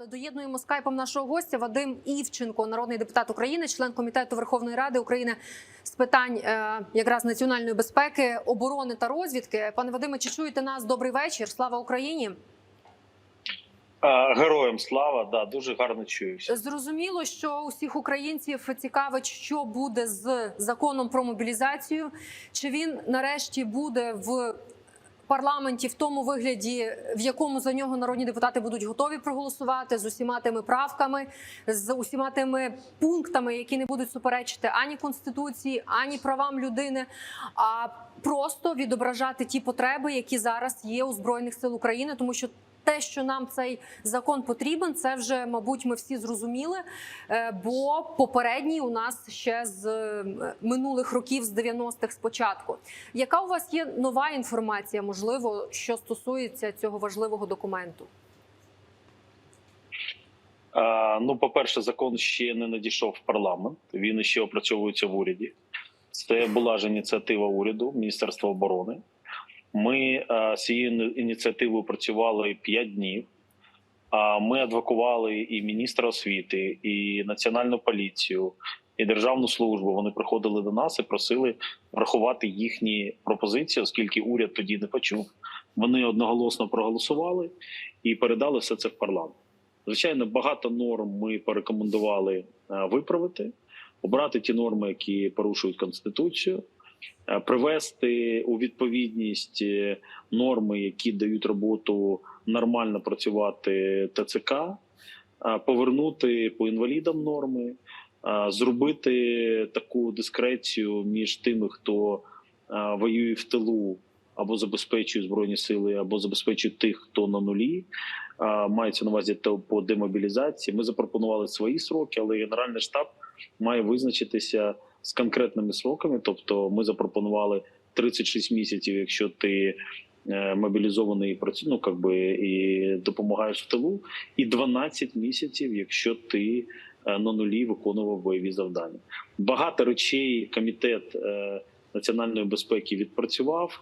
Але доєднуємо скайпом нашого гостя Вадим Івченко, народний депутат України, член комітету Верховної Ради України з питань е, якраз національної безпеки, оборони та розвідки. Пане Вадиме, чи чуєте нас? Добрий вечір. Слава Україні. Героям слава, да, дуже гарно чуюся. Зрозуміло, що усіх українців цікавить, що буде з законом про мобілізацію. Чи він нарешті буде в парламенті в тому вигляді, в якому за нього народні депутати будуть готові проголосувати з усіма тими правками, з усіма тими пунктами, які не будуть суперечити ані конституції, ані правам людини, а просто відображати ті потреби, які зараз є у збройних сил України, тому що. Те, що нам цей закон потрібен, це вже, мабуть, ми всі зрозуміли. Е, Бо попередній у нас ще з е, минулих років, з 90-х спочатку. Яка у вас є нова інформація, можливо, що стосується цього важливого документу? А, ну, по-перше, закон ще не надійшов в парламент. Він ще опрацьовується в уряді. Це була ж ініціатива уряду Міністерства оборони. Ми з цією ініціативою працювали 5 днів. Ми адвокували і міністра освіти, і національну поліцію, і державну службу. Вони приходили до нас і просили врахувати їхні пропозиції, оскільки уряд тоді не почув. Вони одноголосно проголосували і передали все це в парламент. Звичайно, багато норм ми порекомендували е, виправити, обрати ті норми, які порушують конституцію, е, привести у відповідність е, норми, які дають роботу нормально працювати ТЦК, е, повернути по інвалідам норми, е, зробити таку дискрецію між тими, хто е, воює в тилу або забезпечує збройні сили, або забезпечує тих, хто на нулі. Мається на увазі по демобілізації. Ми запропонували свої сроки, але Генеральний штаб має визначитися з конкретними сроками. Тобто, ми запропонували 36 місяців, якщо ти е, мобілізований і працю- ну, как би, і допомагаєш в тилу, і 12 місяців, якщо ти е, на нулі виконував бойові завдання. Багато речей комітет е, національної безпеки відпрацював.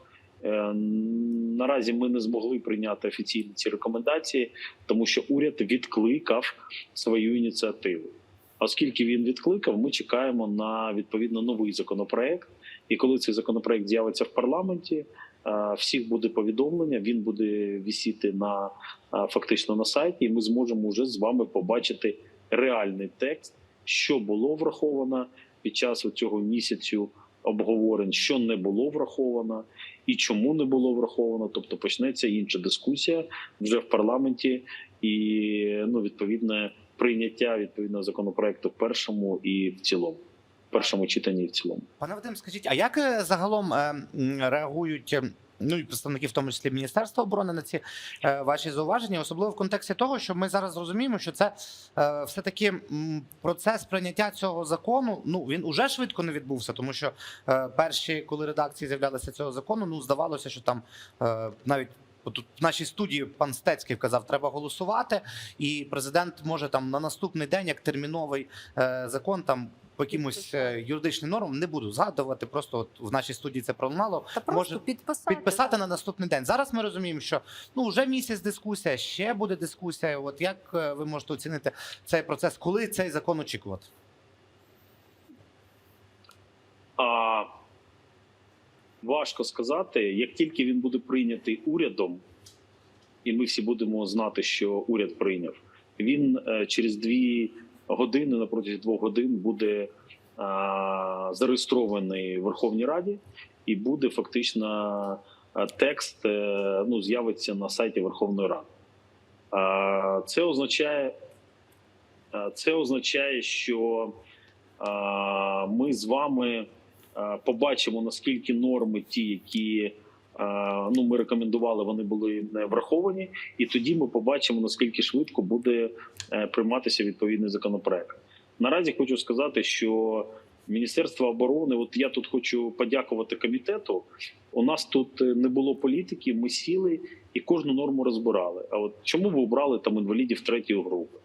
Наразі ми не змогли прийняти офіційні ці рекомендації, тому що уряд відкликав свою ініціативу. Оскільки він відкликав, ми чекаємо на відповідно новий законопроект. І коли цей законопроект з'явиться в парламенті, е, всіх буде повідомлення. Він буде вісіти на е, фактично на сайті, і ми зможемо вже з вами побачити реальний текст, що було враховано під час цього місяцю обговорень, що не було враховано і чому не було враховано. Тобто почнеться інша дискусія вже в парламенті, і ну відповідне прийняття відповідного законопроекту в першому і в цілому, першому читанні в цілому. Пане Вадим, скажіть, а як е, загалом е, реагують е, ну і представники, в тому числі Міністерства оборони, на ці е, ваші зауваження, особливо в контексті того, що ми зараз розуміємо, що це е, все таки процес прийняття цього закону. Ну він уже швидко не відбувся, тому що е, перші, коли редакції з'являлися цього закону, ну здавалося, що там е, навіть. Тут в нашій студії пан Стецький вказав, треба голосувати, і президент може там на наступний день, як терміновий е, закон, там по якимось е, юридичним нормам не буду згадувати. Просто от в нашій студії це пролунало. Та Може, підписати. Підписати на наступний день. Зараз ми розуміємо, що ну вже місяць дискусія, ще буде дискусія. От як е, ви можете оцінити цей процес, коли цей закон очікувати? А важко сказати, як тільки він буде прийнятий урядом, і ми всі будемо знати, що уряд прийняв, він е, через дві години на протязі двох годин буде зареєстрований в Верховній Раді і буде фактично е, текст е, ну, з'явиться на сайті Верховної Ради. Це означає, це означає, що ми з вами е, побачимо наскільки норми, ті, які е, ну ми рекомендували, вони були не враховані, і тоді ми побачимо наскільки швидко буде е, прийматися відповідний законопроект. Наразі хочу сказати, що Міністерство оборони, от я тут хочу подякувати комітету. У нас тут е, не було політики, ми сіли і кожну норму розбирали. А от чому ви обрали там інвалідів третьої групи?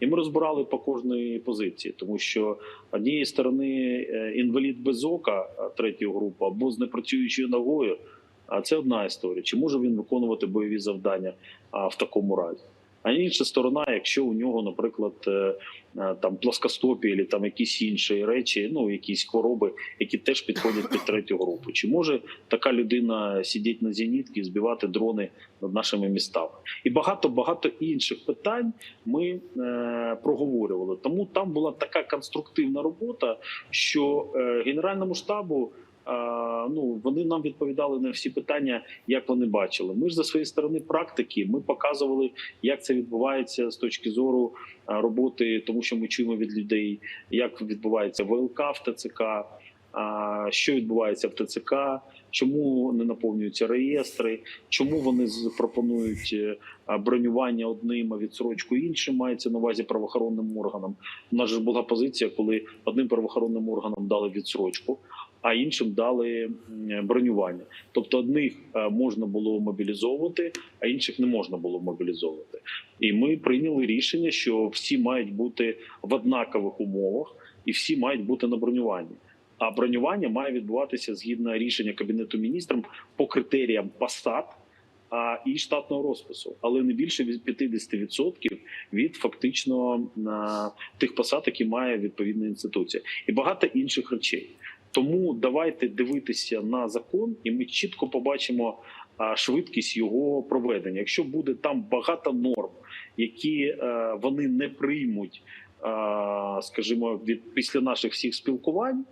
І ми розбирали по кожній позиції, тому що однієї сторони е, інвалід без ока третьої групи або з непрацюючою ногою. А це одна історія. Чи може він виконувати бойові завдання в такому разі? А інша сторона, якщо у нього, наприклад, е, е, там плоскостопі, або там якісь інші речі, ну якісь хвороби, які теж підходять під третю групу, чи може така людина сидіти на зенітки і збивати дрони над нашими містами? І багато багато інших питань ми е, проговорювали. Тому там була така конструктивна робота, що е, генеральному штабу. А, ну вони нам відповідали на всі питання, як вони бачили. Ми ж за своєї сторони практики ми показували, як це відбувається з точки зору роботи, тому що ми чуємо від людей, як відбувається ВЛК в ТЦК, що відбувається в ТЦК, чому не наповнюються реєстри, чому вони пропонують е, бронювання одним, а відсрочку іншим мається на увазі правоохоронним органам. У нас ж була позиція, коли одним правоохоронним органам дали відсрочку а іншим дали бронювання. Тобто одних е, можна було мобілізовувати, а інших не можна було мобілізовувати. І ми прийняли рішення, що всі мають бути в однакових умовах і всі мають бути на бронюванні. А бронювання має відбуватися згідно рішення кабінету міністрів по критеріям посад а, і штатного розпису, але не більше від 50% від фактично а, тих посад, які має відповідна інституція, і багато інших речей. Тому давайте дивитися на закон, і ми чітко побачимо швидкість його проведення. Якщо буде там багато норм, які е, вони не приймуть, скажімо, від після наших всіх спілкувань,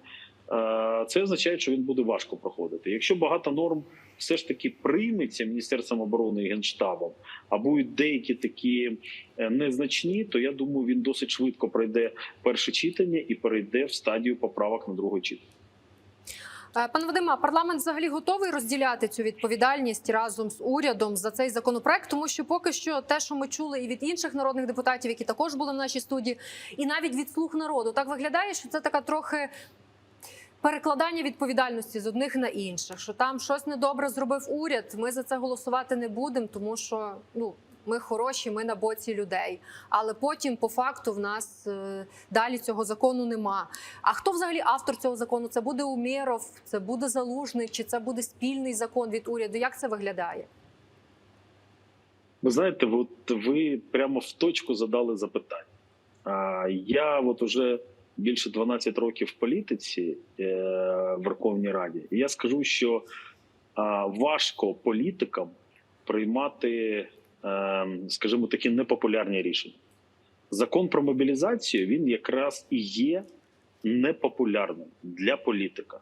е, це означає, що він буде важко проходити. Якщо багато норм все ж таки прийметься міністерством оборони і генштабом, а будуть деякі такі е, незначні, то я думаю, він досить швидко пройде перше читання і перейде в стадію поправок на друге читання. Е, Пане Вадиме, парламент взагалі готовий розділяти цю відповідальність разом з урядом за цей законопроект, тому що поки що те, що ми чули і від інших народних депутатів, які також були в нашій студії, і навіть від слуг народу, так виглядає, що це така трохи. Перекладання відповідальності з одних на інших, що там щось недобре зробив уряд. Ми за це голосувати не будемо, тому що ну ми хороші, ми на боці людей. Але потім, по факту, в нас е, далі цього закону нема. А хто взагалі автор цього закону? Це буде Умєров, це буде Залужний, чи це буде спільний закон від уряду? Як це виглядає? Ви знаєте, от ви прямо в точку задали запитання. Я от уже більше 12 років в політиці е, в Верховній Раді. І я скажу, що важко політикам приймати, скажімо, такі непопулярні рішення. Закон про мобілізацію він якраз і є непопулярним для політика,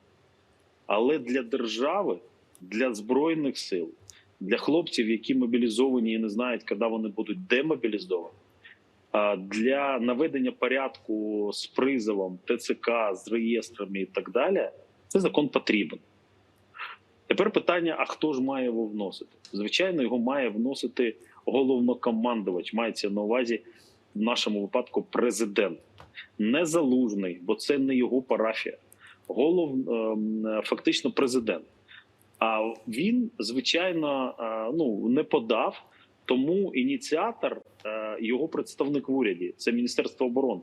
але для держави, для збройних сил для хлопців, які мобілізовані і не знають, коли вони будуть демобілізовані, для наведення порядку з призовом ТЦК, з реєстрами і так далі, це закон потрібен. Тепер питання: а хто ж має його вносити? Звичайно, його має вносити головнокомандувач, мається на увазі в нашому випадку президент, не залужний, бо це не його парафія. Голов ем, фактично президент. А він, звичайно, е, ну не подав. Тому ініціатор е, його представник в уряді це Міністерство оборони.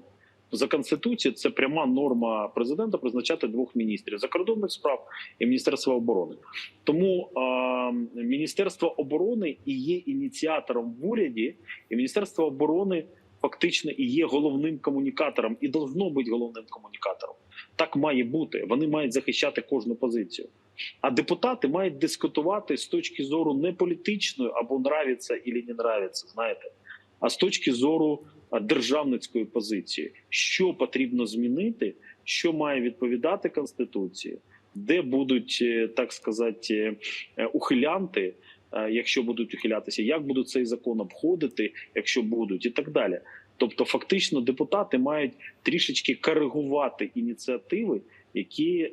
За конституцією це пряма норма президента призначати двох міністрів закордонних справ і Міністерства оборони. Тому е, Міністерство оборони і є ініціатором в уряді, і Міністерство оборони фактично і є головним комунікатором, і должно бути головним комунікатором. Так має бути. Вони мають захищати кожну позицію. А депутати мають дискутувати з точки зору не політичної або нравиться і не нравиться, знаєте, а з точки зору державницької позиції, що потрібно змінити, що має відповідати конституції, де будуть е, так сказати е, ухилянти, е, якщо будуть ухилятися, як будуть цей закон обходити, якщо будуть, і так далі. Тобто, фактично, депутати мають трішечки коригувати ініціативи, які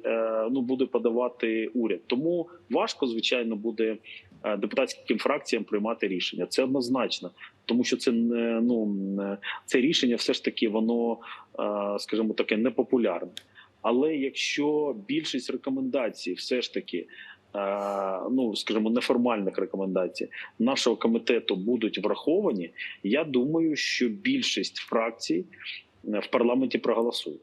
ну буде подавати уряд. Тому важко, звичайно, буде депутатським фракціям приймати рішення. Це однозначно, тому що це не ну е, це рішення, все ж таки, воно е, скажімо таке непопулярне. Але якщо більшість рекомендацій, все ж таки. е, Ну, скажімо, неформальних рекомендацій нашого комітету будуть враховані. Я думаю, що більшість фракцій е, в парламенті проголосує.